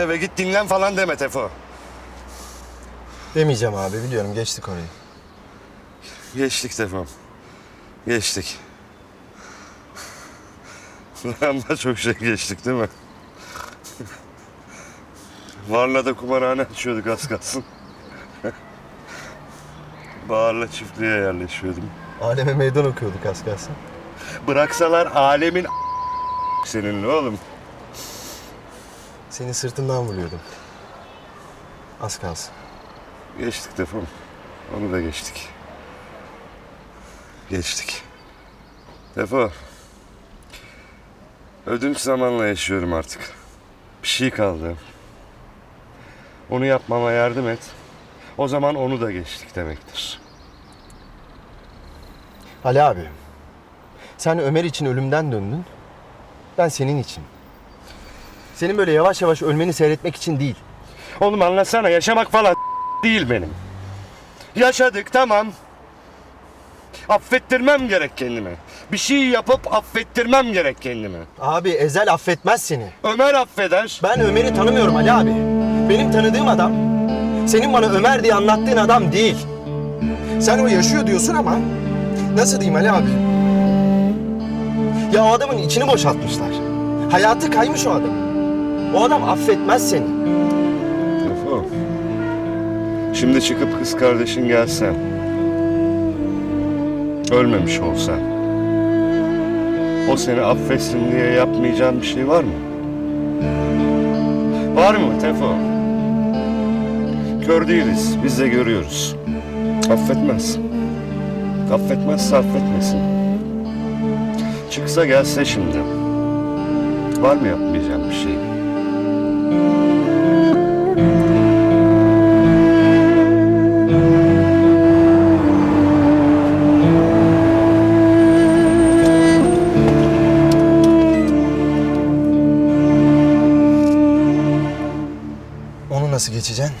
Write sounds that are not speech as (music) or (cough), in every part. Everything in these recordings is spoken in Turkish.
eve git dinlen falan deme Tefo. Demeyeceğim abi biliyorum geçtik orayı. Geçtik Tefo. Geçtik. Ama çok şey geçtik değil mi? Varla da kumarhane açıyorduk az kalsın. Bahar'la çiftliğe yerleşiyordum. Aleme meydan okuyorduk az kalsın. Bıraksalar alemin seninle oğlum. Seni sırtından vuruyordum. Az kalsın. Geçtik Tefo. Onu da geçtik. Geçtik. Tefo. Ödünç zamanla yaşıyorum artık. Bir şey kaldı. Onu yapmama yardım et. O zaman onu da geçtik demektir. Ali abi. Sen Ömer için ölümden döndün. Ben senin için. Senin böyle yavaş yavaş ölmeni seyretmek için değil. Oğlum anlatsana yaşamak falan (laughs) değil benim. Yaşadık tamam. Affettirmem gerek kendime. Bir şey yapıp affettirmem gerek kendime. Abi Ezel affetmez seni. Ömer affeder. Ben Ömer'i tanımıyorum Ali abi. Benim tanıdığım adam senin bana Ömer diye anlattığın adam değil. Sen o yaşıyor diyorsun ama nasıl diyeyim Ali abi? Ya o adamın içini boşaltmışlar. Hayatı kaymış o adam. O adam affetmez seni. Tefo. Şimdi çıkıp kız kardeşin gelse. Ölmemiş olsa. O seni affetsin diye yapmayacağın bir şey var mı? Var mı Tefo? Kör değiliz. Biz de görüyoruz. Affetmez. Affetmezse affetmesin. Çıksa gelse şimdi. Var mı yapmayacağım bir şey? Onu nasıl geçeceksin?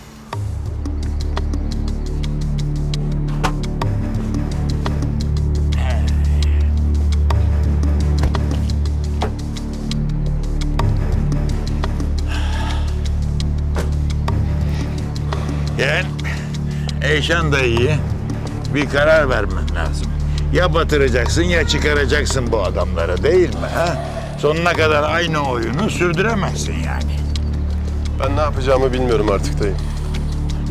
Yani Eyşan da iyi. Bir karar vermen lazım. Ya batıracaksın ya çıkaracaksın bu adamları değil mi? Ha? Sonuna kadar aynı oyunu sürdüremezsin yani. Ben ne yapacağımı bilmiyorum artık dayı.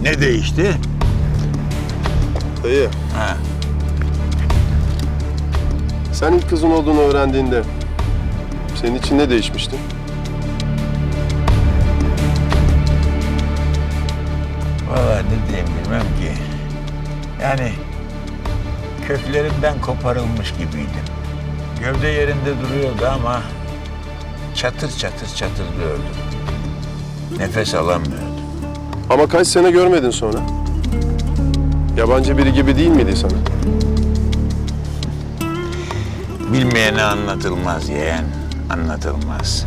Ne değişti? Dayı, Ha. sen ilk kızın olduğunu öğrendiğinde senin için ne değişmişti? Vallahi ne diyeyim bilmem ki. Yani köklerimden koparılmış gibiydim. Gövde yerinde duruyordu ama çatır çatır çatırlıyordum. Nefes alamıyordum. Ama kaç sene görmedin sonra? Yabancı biri gibi değil miydi sana? Bilmeyene anlatılmaz yeğen, anlatılmaz.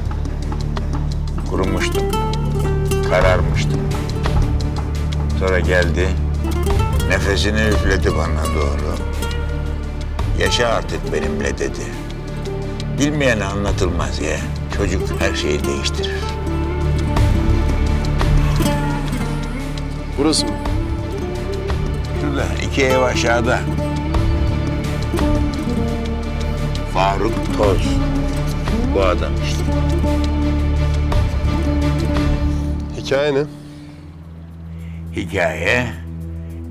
Kurumuştum, kararmıştım. Sonra geldi, nefesini üfledi bana doğru. Yaşa artık benimle dedi. Bilmeyene anlatılmaz yeğen. Çocuk her şeyi değiştirir. Burası mı? Şurada iki ev aşağıda. Faruk Toz. Bu adam işte. Hikaye ne? Hikaye,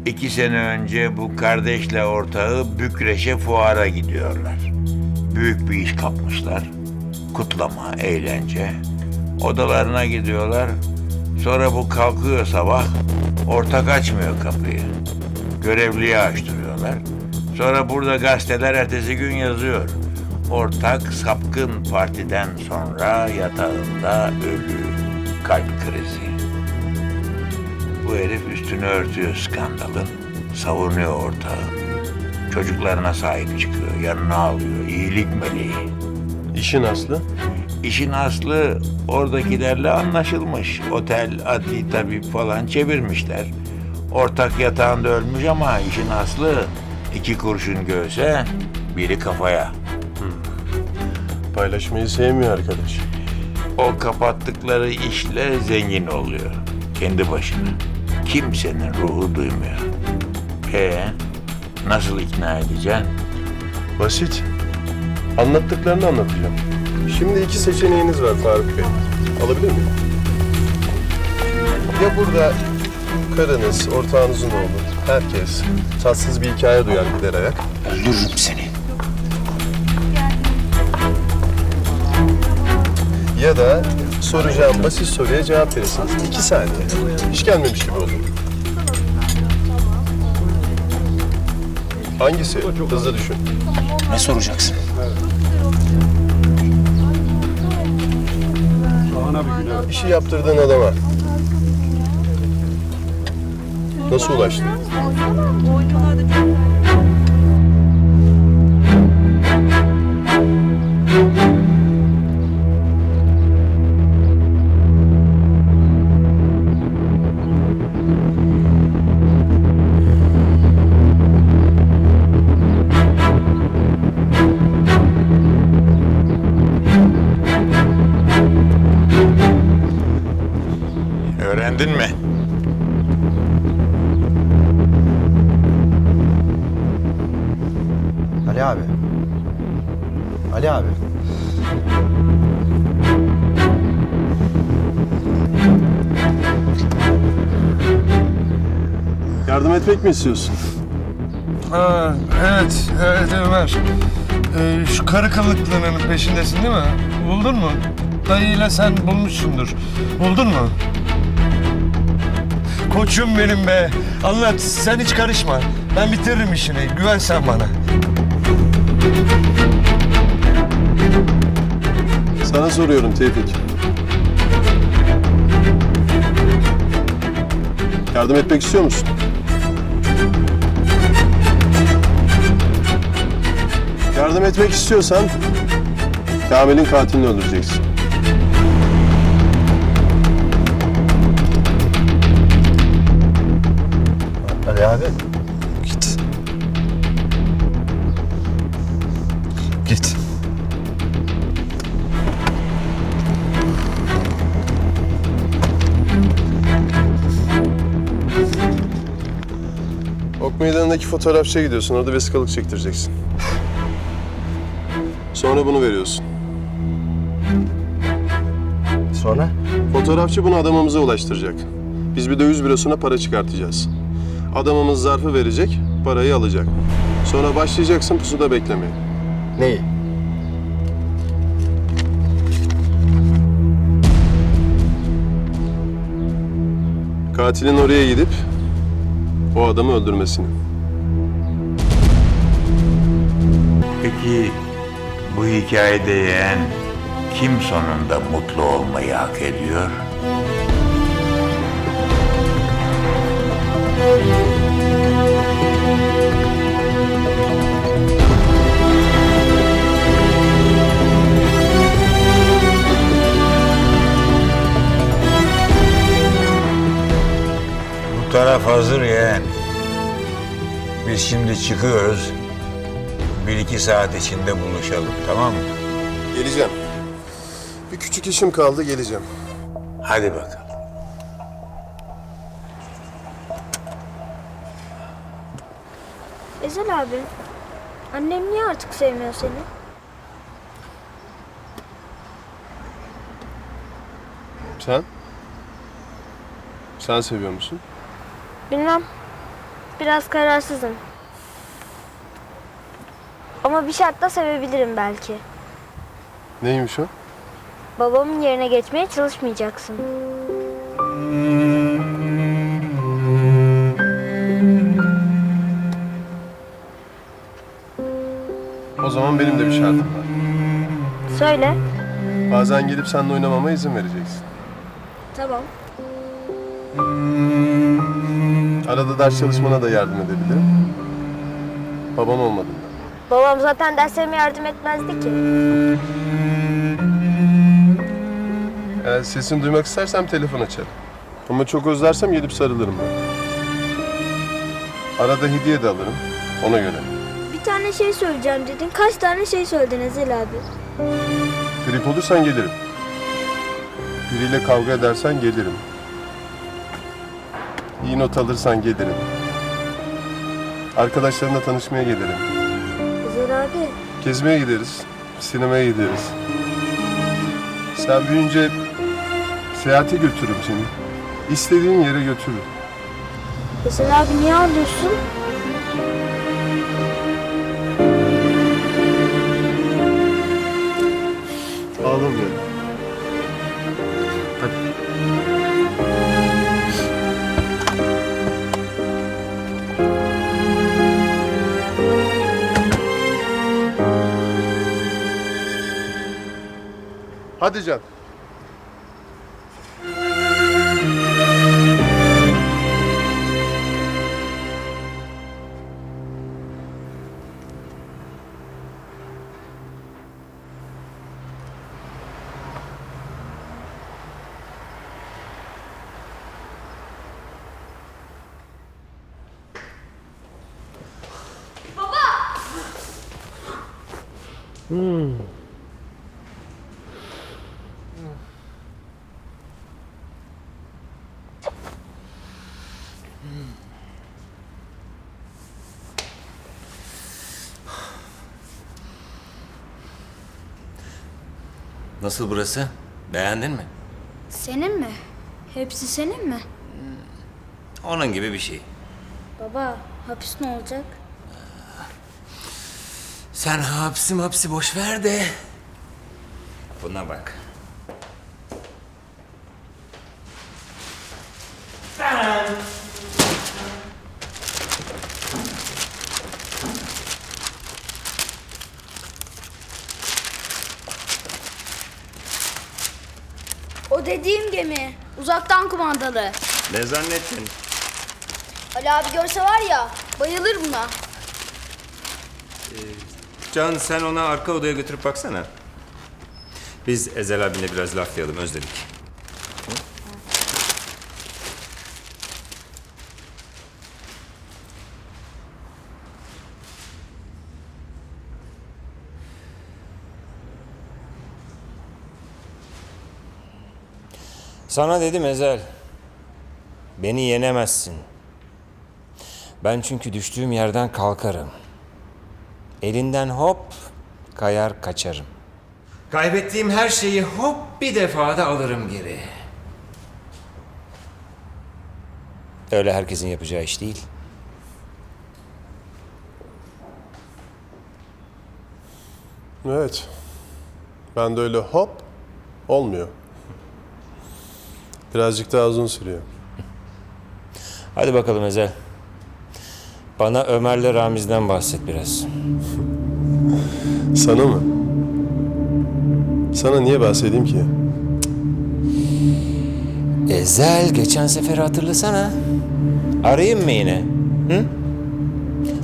iki sene önce bu kardeşle ortağı Bükreş'e fuara gidiyorlar. Büyük bir iş kapmışlar. Kutlama, eğlence. Odalarına gidiyorlar. Sonra bu kalkıyor sabah, ortak açmıyor kapıyı. Görevliye açtırıyorlar. Sonra burada gazeteler ertesi gün yazıyor. Ortak sapkın partiden sonra yatağında ölü, kalp krizi. Bu herif üstünü örtüyor skandalın. Savunuyor ortağı. Çocuklarına sahip çıkıyor, yanına alıyor. iyilik meleği. İşin aslı? İşin aslı oradakilerle anlaşılmış. Otel, adli tabip falan çevirmişler. Ortak yatağında ölmüş ama işin aslı iki kurşun göğse, biri kafaya. Paylaşmayı sevmiyor arkadaş. o kapattıkları işle zengin oluyor. Kendi başına. Kimsenin ruhu duymuyor. Ee, nasıl ikna edeceksin? Basit. Anlattıklarını anlatacağım. Şimdi iki seçeneğiniz var Faruk Bey. Alabilir miyim? Ya burada karınız, ortağınızın oğlu, herkes tatsız bir hikaye duyar gider ayak. Öldürürüm seni. Ya da soracağım basit soruya cevap verirsiniz. İki saniye. Hiç gelmemiş gibi oldu. Hangisi? Hızlı düşün. Ne soracaksın? İşi yaptırdığın adama. Nasıl ulaştın? Öğrendin mi? Ali abi. Ali abi. Yardım etmek mi istiyorsun? Ha, evet, evet Ömer. Ee, şu karı kılıklının peşindesin değil mi? Buldun mu? Dayıyla sen bulmuşsundur. Buldun mu? Koçum benim be. Anlat, sen hiç karışma. Ben bitiririm işini. Güven sen bana. Sana soruyorum Tevfik. Yardım etmek istiyor musun? Yardım etmek istiyorsan Kamil'in katilini öldüreceksin. Abi. Git. Git. Ok meydanındaki fotoğrafçıya gidiyorsun. Orada vesikalık çektireceksin. Sonra bunu veriyorsun. Sonra? Fotoğrafçı bunu adamımıza ulaştıracak. Biz bir döviz bürosuna para çıkartacağız. Adamımız zarfı verecek, parayı alacak. Sonra başlayacaksın pusuda beklemeye. Neyi? Katilin oraya gidip o adamı öldürmesini. Peki bu hikayede yeğen kim sonunda mutlu olmayı hak ediyor? Bu taraf hazır yeğen. Biz şimdi çıkıyoruz. Bir iki saat içinde buluşalım tamam mı? Geleceğim. Bir küçük işim kaldı, geleceğim. Hadi bakalım. Ezel abi, annem niye artık sevmiyor seni? Sen? Sen seviyor musun? Bilmem. Biraz kararsızım. Ama bir şartla sevebilirim belki. Neymiş o? Babamın yerine geçmeye çalışmayacaksın. O zaman benim de bir şartım var. Söyle. Bazen gelip seninle oynamama izin vereceksin. Tamam. Arada ders çalışmana da yardım edebilirim. Baban olmadığında. Babam zaten derslerime yardım etmezdi ki. Eğer sesini duymak istersem telefon açarım. Ama çok özlersem gelip sarılırım ben. Arada hediye de alırım. Ona göre. Tane şey söyleyeceğim dedin. Kaç tane şey söyledin Ezel abi? Grip olursan gelirim. Biriyle kavga edersen gelirim. İyi not alırsan gelirim. Arkadaşlarımla tanışmaya gelirim. Güzel abi. Gezmeye gideriz. Sinemaya gideriz. Sen büyüyünce seyahate götürürüm seni. İstediğin yere götürürüm. Güzel abi niye ağlıyorsun? Hadi Can. Nasıl burası? Beğendin mi? Senin mi? Hepsi senin mi? Onun gibi bir şey. Baba hapis ne olacak? Sen hapsi hapsi boş ver de. Buna bak. Kumandalı. Ne zannettin? Ali abi görse var ya bayılır buna. Can sen ona arka odaya götürüp baksana. Biz Ezel abine biraz laflayalım özledik. Sana dedim Ezel. Beni yenemezsin. Ben çünkü düştüğüm yerden kalkarım. Elinden hop kayar kaçarım. Kaybettiğim her şeyi hop bir defada alırım geri. Öyle herkesin yapacağı iş değil. Evet. Ben de öyle hop olmuyor. Birazcık daha uzun sürüyor. Hadi bakalım Ezel. Bana Ömer'le Ramiz'den bahset biraz. Sana mı? Sana niye bahsedeyim ki? Ezel geçen seferi hatırlasana. Arayayım mı yine? Hı?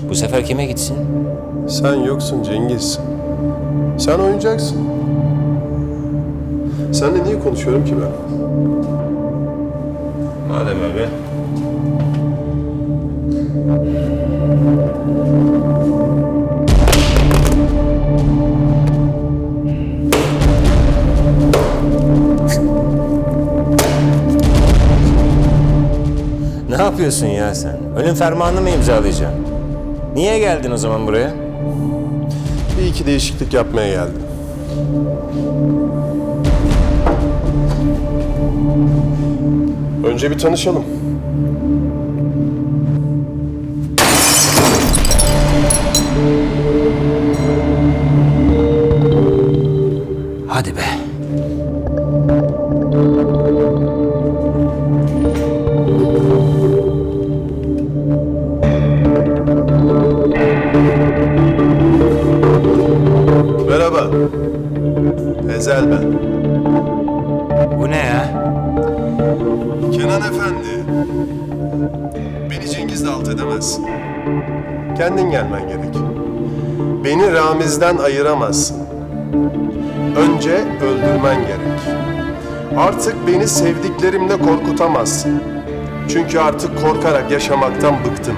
Bu sefer kime gitsin? Sen yoksun Cengiz. Sen oyuncaksın. Seninle niye konuşuyorum ki ben? Madem öyle. Ne yapıyorsun ya sen? Ölüm fermanını mı imzalayacaksın? Niye geldin o zaman buraya? Bir iki değişiklik yapmaya geldim. Önce bir tanışalım. Hadi be. Kendin gelmen gerek. Beni Ramiz'den ayıramazsın. Önce öldürmen gerek. Artık beni sevdiklerimle korkutamazsın. Çünkü artık korkarak yaşamaktan bıktım.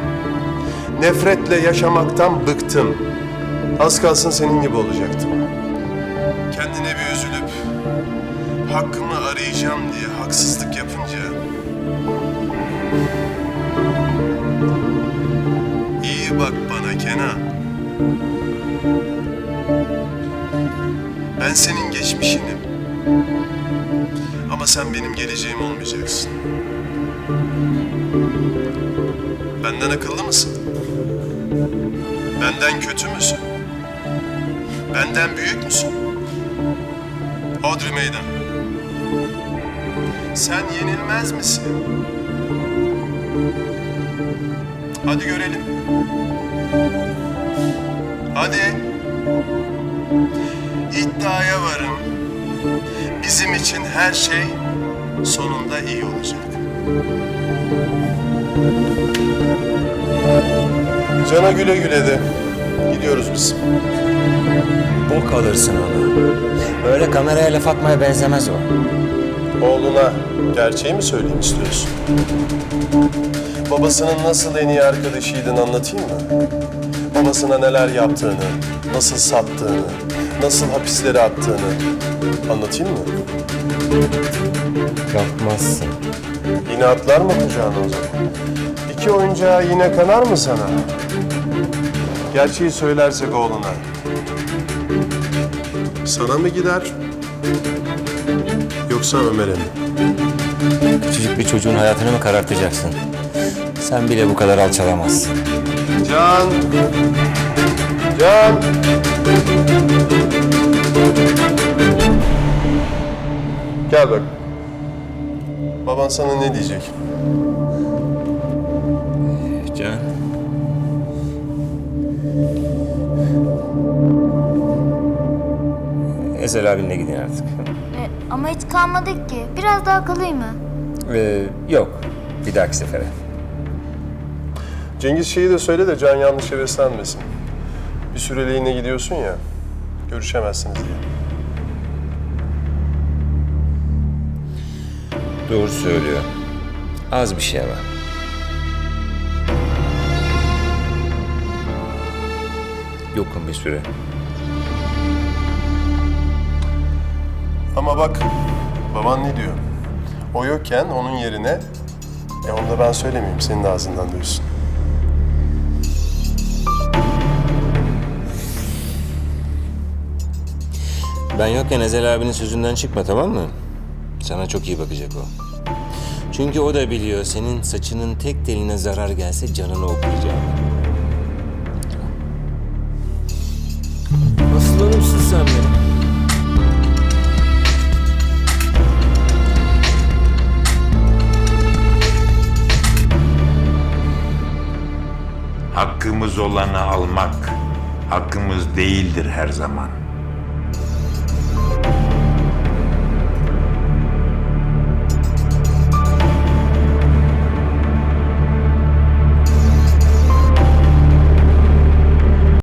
Nefretle yaşamaktan bıktım. Az kalsın senin gibi olacaktım. Kendine bir üzülüp hakkımı arayacağım diye haksızlık yapınca Ben senin geçmişinim. Ama sen benim geleceğim olmayacaksın. Benden akıllı mısın? Benden kötü müsün? Benden büyük müsün? Hodri meydan. Sen yenilmez misin? Hadi görelim. Hadi. İddiaya varım. Bizim için her şey sonunda iyi olacak. Cana güle güle de. Gidiyoruz biz. Bok alırsın onu. Öyle kameraya laf atmaya benzemez o. Oğluna gerçeği mi söyleyeyim istiyorsun? Babasının nasıl en iyi arkadaşıydın anlatayım mı? Babasına neler yaptığını, nasıl sattığını, nasıl hapislere attığını anlatayım mı? Yapmazsın. Yine atlar mı kucağına o zaman? İki oyuncağı yine kanar mı sana? Gerçeği söylersek oğluna. Sana mı gider? Yoksa Ömer'e mi? Küçücük bir çocuğun hayatını mı karartacaksın? Sen bile bu kadar alçalamazsın. Can! Can! Gel bak. Baban sana ne diyecek? Can. Ezel abinle gidin artık. E, ama hiç kalmadık ki. Biraz daha kalayım mı? Ee, yok. Bir dahaki sefere. Cengiz şeyi de söyle de Can yanlış heveslenmesin. Bir süreliğine gidiyorsun ya, görüşemezsiniz diye. Doğru söylüyor. Az bir şey var. Yokum bir süre. Ama bak, baban ne diyor? O yokken onun yerine, e onu da ben söylemeyeyim, senin ağzından duysun. Ben yokken Ezel abinin sözünden çıkma tamam mı? Sana çok iyi bakacak o. Çünkü o da biliyor senin saçının tek teline zarar gelse canını okuyacağını. Aslanımsın sen benim. Hakkımız olanı almak hakkımız değildir her zaman.